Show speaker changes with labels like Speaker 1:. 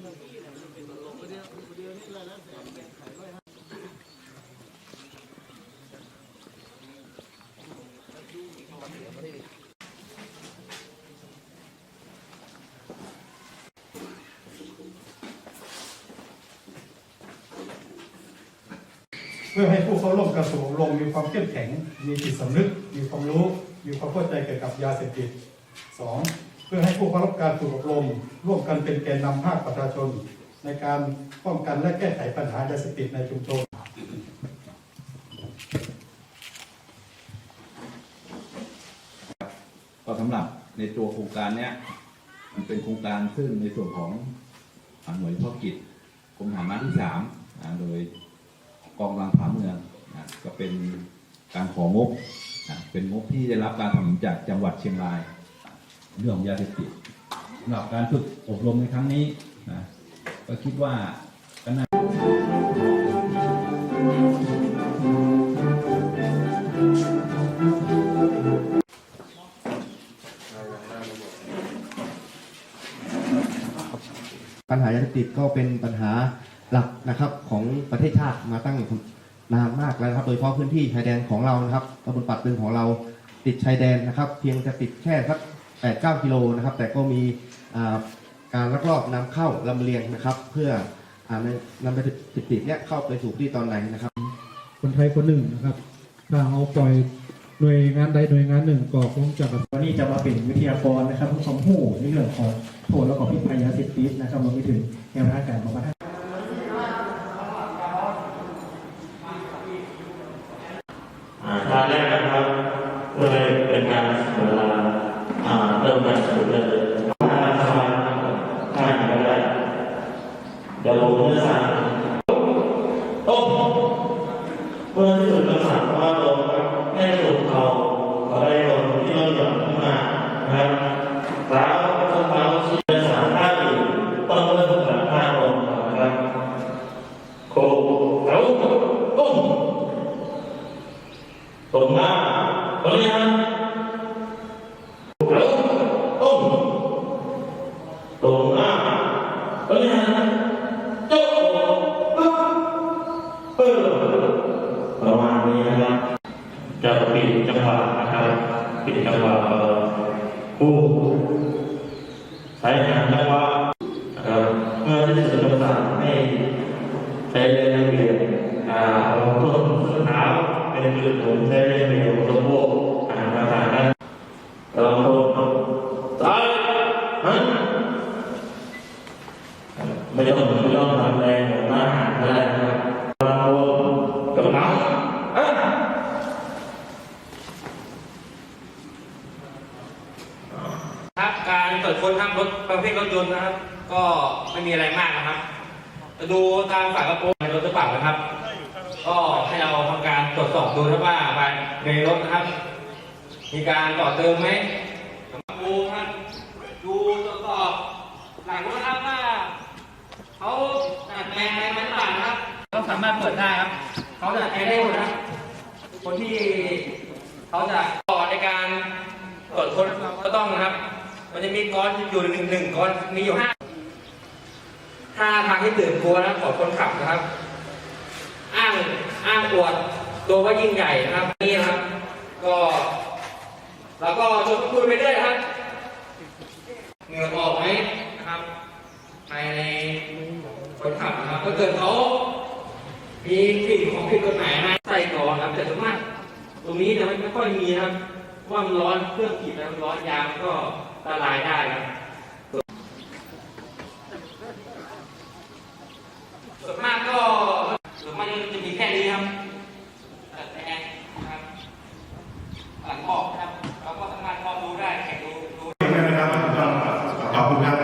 Speaker 1: เพื่อให้ผู้เข้าร่วมกรสู่อบรมมีความเข้มแข็ง มีจิตสำนึก มีความรู้ มีความเข้าใจเกี่ยวกับยาเสพติด 2. เพื่อให้ผู้เข้ารับการฝึกอบรมร่วมกันเป็นแกนนำภาคประชาชน ในการป้องกันและแก้ไขปัญหายาเสพติดในชุมชน
Speaker 2: ก็สำหรับในตัวโครงการเนี้ยมันเป็นโครงการซึ่งในส่วนของหน่วยเฉพาะกิจกรมทหารม้าที่สามโดยกองกำลังผาเมืองก็เป็นการของบเป็นงบที่ได้รับการสนับสนุนจากจังหวัดเชียงราย เรื่องยาเสพติดสำหรับการฝึกอบรมในครั้งนี้นะก็คิดว่าก็น่า
Speaker 3: ปัญหายาเสพติดก็เป็นปัญหาหลักนะครับของประเทศชาติมาตั้งนานมากแล้วครับ โดยเฉพาะพื้นที่ชายแดนของเรานะครับตำบลปัดตึงของเราติดชายแดนนะครับ เพียงจะติดแค่สัก 8 9 กิโลนะครับ แต่ก็มีการลักลอบนำเข้าลำเลียงนะครับ เพื่อนำไปติดๆเนี่ยเข้าไปสู่ที่ตอนไหนนะครับ
Speaker 4: คนไทยคนหนึ่งนะครับถ้าเอาปล่อยหน่วยงานใดหน่วยงานหนึ่งก็คงจะแบบ
Speaker 5: วันนี้จะมาเป็นวิทยากรนะครับผู้ชมผู้ในเรื่องของโทษและก็พิษภัยยาเสพติดนะครับรวมไปถึงแนวทางการบำบัด
Speaker 6: อ่าทางแรกนะครับเพื่อให้เป็นการเสียเวลาอ่าเริ่มการสูดเลยทางสมาทางก็ได้ เดี๋ยวผมจะสั่งโอ้เพื่อที่สุดคำสั่งว่าลงครับให้สุดเขาขอได้ลงที่เราหย่อนขึ้นมานะครับแล้วสภาชี้เป็นสามท่าอยู่ต้องเริ่มจากท่าลงนะครับโคเอาตรงหน้าตรงนี้ นี้นะครับจะปิดจังหวะนะครับปิดจังหวะคู่ใช้งานจังหวะนะครับเมื่อที่จะสื่อสารให้ใช้ได้เรียนอ่าเอาต้นส้นเท้าเป็นจุดผมใช้ได้เรียนสมบูรณ์อ่าภาษานั้นเร ร
Speaker 7: ถประเภทรถยนต์นะครับ ก็ไม่มีอะไรมากนะครับจะดูตามฝากระโปรงในรถหรือเปล่านะครับ ก็ให้เราทำการตรวจสอบดูนะว่าภายในรถนะครับ มีการต่อเติมไหมดูครับดูตรวจสอบหลังรถนะครับว่าเขาดัดแปลงอะไรมหรือเปล่านะครับต้องสามารถเปิดได้ครับเขาดัดแปลงได้หมดนะครับคนที่เขาจะต่อในการตรวจค้นก็ต้องนะครับ มันจะมีก้อนอยู่หนึ่งหนึ่งก้อนมีอยู่ห้าห้าทางที่ตื่นกลัวนะขอคนขับนะครับ อ้างอ้างอวดตัวว่ายิ่งใหญ่นะครับนี่นะครับ ก็แล้วก็ชวนคุยไปเรื่อยครับเหงื่อออกไหมนะครับภายในคนขับนะครับถ้าเกิดเขามีกลิ่นของผิดกฎหมายนะใส่ก่อนครับแต่ส่วนมากตรงนี้เนี่ยมันไม่ค่อยมีนะครับว่ามันร้อนเครื่องขีดแล้วมันร้อนยางมัน ก็ละลายได้นะส่วนมากก็ส่วนมากจะมีแค่นี้ครับตัดแปลงนะครับหลังบอกครับเราก็สามารถมองดูได้แข่งดูดู
Speaker 1: นะครับขอบคุณครับ